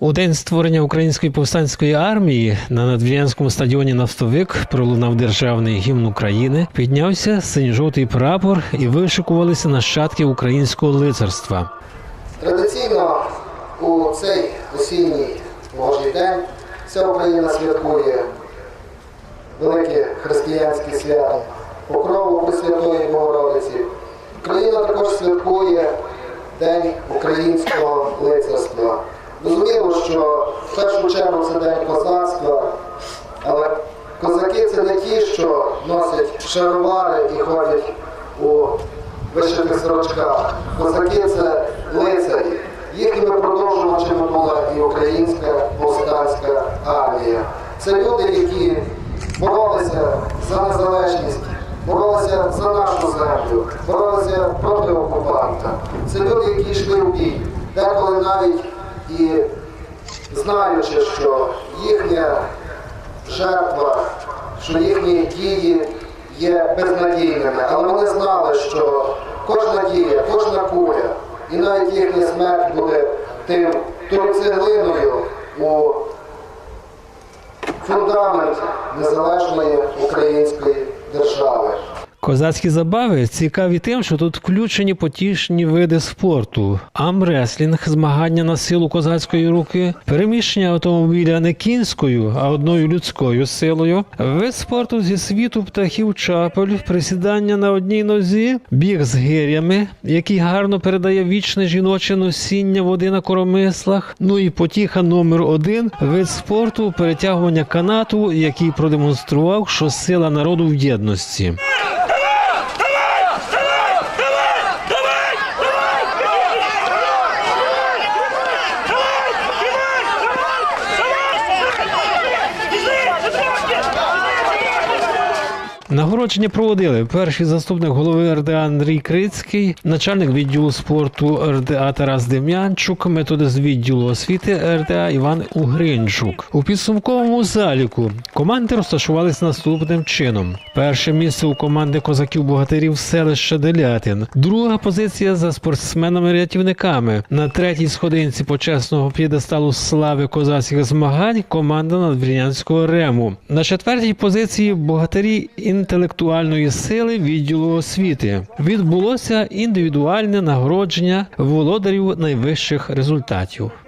У день створення української повстанської армії на надвірянському стадіоні Нафтовик пролунав державний гімн України, піднявся синьо-жовтий прапор і вишикувалися нащадки українського лицарства. Традиційно у цей осінній Божий день вся Україна святкує велике християнське свято Покрову Пресвятої Богородиці. Україна також святкує День українського лицарства. Розуміло, що в першу чергу це день козацтва, але козаки це не ті, що носять шаровари і ходять у вишитих сорочках. Козаки це лицарі. Їхніми продовжувачами була і українська повстанська армія. Це люди, які боролися за незалежність, боролися за нашу землю, боролися проти окупанта. Це люди, які йшли в бій, деколи навіть і знаючи, що їхня жертва, що їхні дії є безнадійними, але вони знали, що кожна дія, кожна куля і навіть їхня смерть буде тим тою цеглиною у фундамент незалежної української держави. Козацькі забави цікаві тим, що тут включені потішні види спорту: амреслінг, змагання на силу козацької руки, переміщення автомобіля не кінською, а одною людською силою, вид спорту зі світу птахів чапель, присідання на одній нозі, біг з гирями, який гарно передає вічне жіноче носіння води на коромислах. Ну і потіха номер один вид спорту перетягування канату, який продемонстрував, що сила народу в єдності. Нагородження проводили перший заступник голови РДА Андрій Крицький, начальник відділу спорту РДА Тарас Дем'янчук, методист відділу освіти РДА Іван Угринчук. У підсумковому заліку команди розташувалися наступним чином: перше місце у команди козаків-богатирів селища Делятин, друга позиція за спортсменами-рятівниками. На третій сходинці почесного п'єдесталу слави козацьких змагань команда надвірнянського рему. На четвертій позиції богатирі інтелектуальної сили відділу освіти. Відбулося індивідуальне нагородження володарів найвищих результатів.